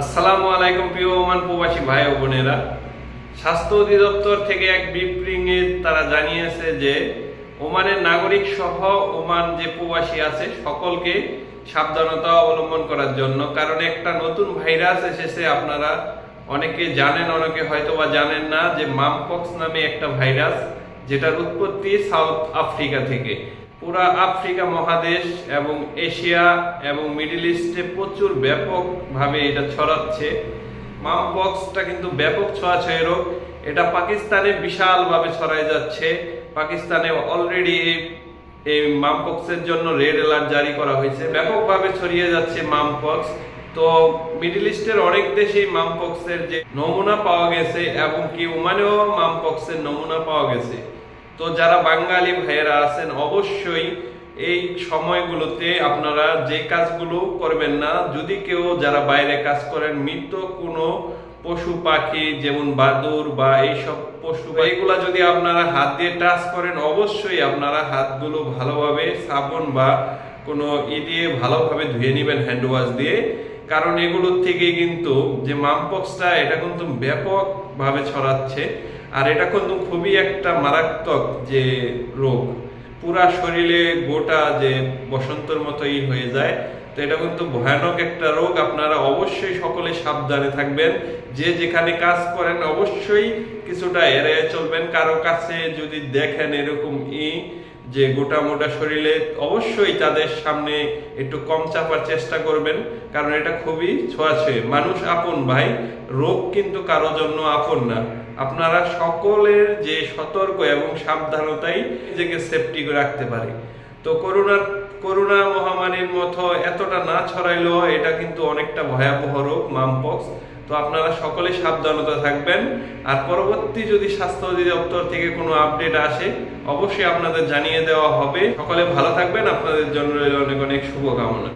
আসসালামু আলাইকুম প্রিয় ওমান প্রবাসী ভাই ও বোনেরা। স্বাস্থ্য অধিদপ্তর থেকে এক বিবৃঙে তারা জানিয়েছে যে ওমানের নাগরিক সহ ওমান যে প্রবাসী আছে, সকলকে সাবধানতা অবলম্বন করার জন্য, কারণ একটা নতুন ভাইরাস এসেছে, আপনারা অনেকে জানেন, অনেকে হয়তো বা জানেন না যে মামপক্স নামে একটা ভাইরাস, যেটার উৎপত্তি সাউথ আফ্রিকা থেকে। পুরা আফ্রিকা মহাদেশ এবং এশিয়া এবং মিডল ইস্টে প্রচুর ব্যাপকভাবে এটা ছড়াচ্ছে। মামপক্সটা কিন্তু ব্যাপক ছোঁয়াছয় রোগ। এটা পাকিস্তানে বিশালভাবে ছড়ায় যাচ্ছে। পাকিস্তানে অলরেডি এই মামপক্সের জন্য রেড অ্যালার্ট জারি করা হয়েছে। ব্যাপকভাবে ছড়িয়ে যাচ্ছে মামপক্স তো মিডল ইস্টের অনেক দেশেই মামপক্সের যে নমুনা পাওয়া গেছে এবং কি ওমানেও মামপক্সের নমুনা পাওয়া গেছে। তো যারা বাঙালি ভাইয়েরা আছেন, অবশ্যই এই সময়গুলোতে আপনারা যে কাজগুলো করবেন না, যদি কেউ যারা বাইরে কাজ করেন, মৃত কোনো পশু পাখি, যেমন বাদুর বা এইসব পশু এইগুলা যদি আপনারা হাত দিয়ে টাচ করেন, অবশ্যই আপনারা হাতগুলো ভালোভাবে সাবন বা কোনো ই দিয়ে ভালোভাবে ধুয়ে নেবেন হ্যান্ড ওয়াশ দিয়ে। কারণ এগুলোর থেকে কিন্তু যে মামপক্সটা এটা কিন্তু ব্যাপকভাবে ছড়াচ্ছে। আর এটা কিন্তু খুবই একটা মারাত্মক যে রোগ। পুরা শরীরে গোটা যে বসন্তর মতোই হয়ে যায়। তো এটা কিন্তু ভয়ানক একটা রোগ। আপনারা অবশ্যই সকলে সাবধানে থাকবেন। যে যেখানে কাজ করেন অবশ্যই কিছুটা এড়িয়ে চলবেন। কারও কাছে যদি দেখেন এরকম ই যে গোটা মোটা শরীরে, অবশ্যই তাদের সামনে একটু কম চাপার চেষ্টা করবেন। কারণ এটা খুবই ছোঁয়াছুঁয়ে মানুষ আপন ভাই, রোগ কিন্তু কারও জন্য আপন না। আপনারা সকলের যে সতর্ক এবং সাবধানতাই নিজেকে সেফটি রাখতে পারে। তো করোনার করোনা মহামারীর এতটা না ছড়াইলেও এটা কিন্তু অনেকটা ভয়াবহ রোগ, মামপক্স। তো আপনারা সকলে সাবধানতা থাকবেন। আর পরবর্তী যদি স্বাস্থ্য অধিদপ্তর থেকে কোনো আপডেট আসে, অবশ্যই আপনাদের জানিয়ে দেওয়া হবে। সকলে ভালো থাকবেন। আপনাদের জন্য অনেক অনেক শুভকামনা।